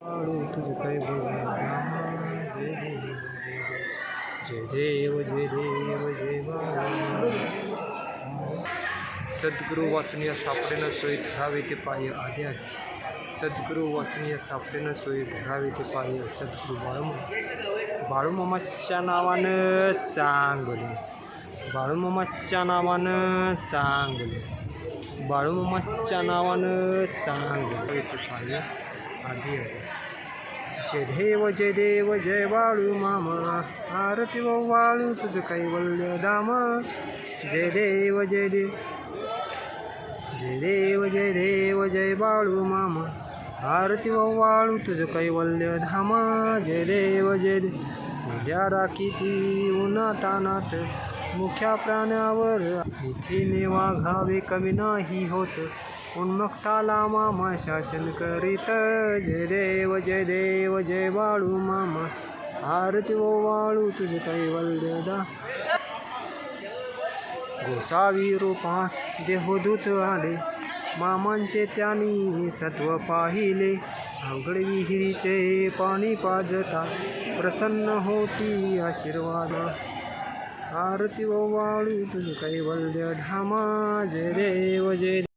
तुझ कैवल्य जय देव जय देव जय सद्गुरु वाचनीय सापडेनं सोयी धरावे ते पाय आधी आधी. सद्गुरु वाचनीय सापडेनं सोयी धरावे ते पाय सद्गुरु बाळूमामा. बाळूमामाच्या नावानं चांगले बाळूमामाच्या नावानं चांगले बाळूमामाच्या नावानं चांगले ते पाय आधी आधी जय देव जय देव जय वाळू मामा. आरती व वाळू तुझं कैवल्य धामा जय देव जय देव जय देव जय देव जय बाळू मामा. आरती व वाळू तुझं कैवल्य धामा. जय देव जय देव उद्या राखीती उन्हातानात मुख्या प्राण्यावर इथे वाघावे कमी नाही होत. उन्मक्ताला मामा शासन करीत. जय देव जय देव जय बाळू मामा. आरती वो वाळू तुझं कैवल्य दा. गोसावी रूपात देहदूत आले. मामांचे त्यांनी सत्व पाहिले. अवघड विहिरीचे पाणी पाजता. प्रसन्न होती आशीर्वाद. आरती व वाळू तुझ कैवल्य धामा. जय देव जय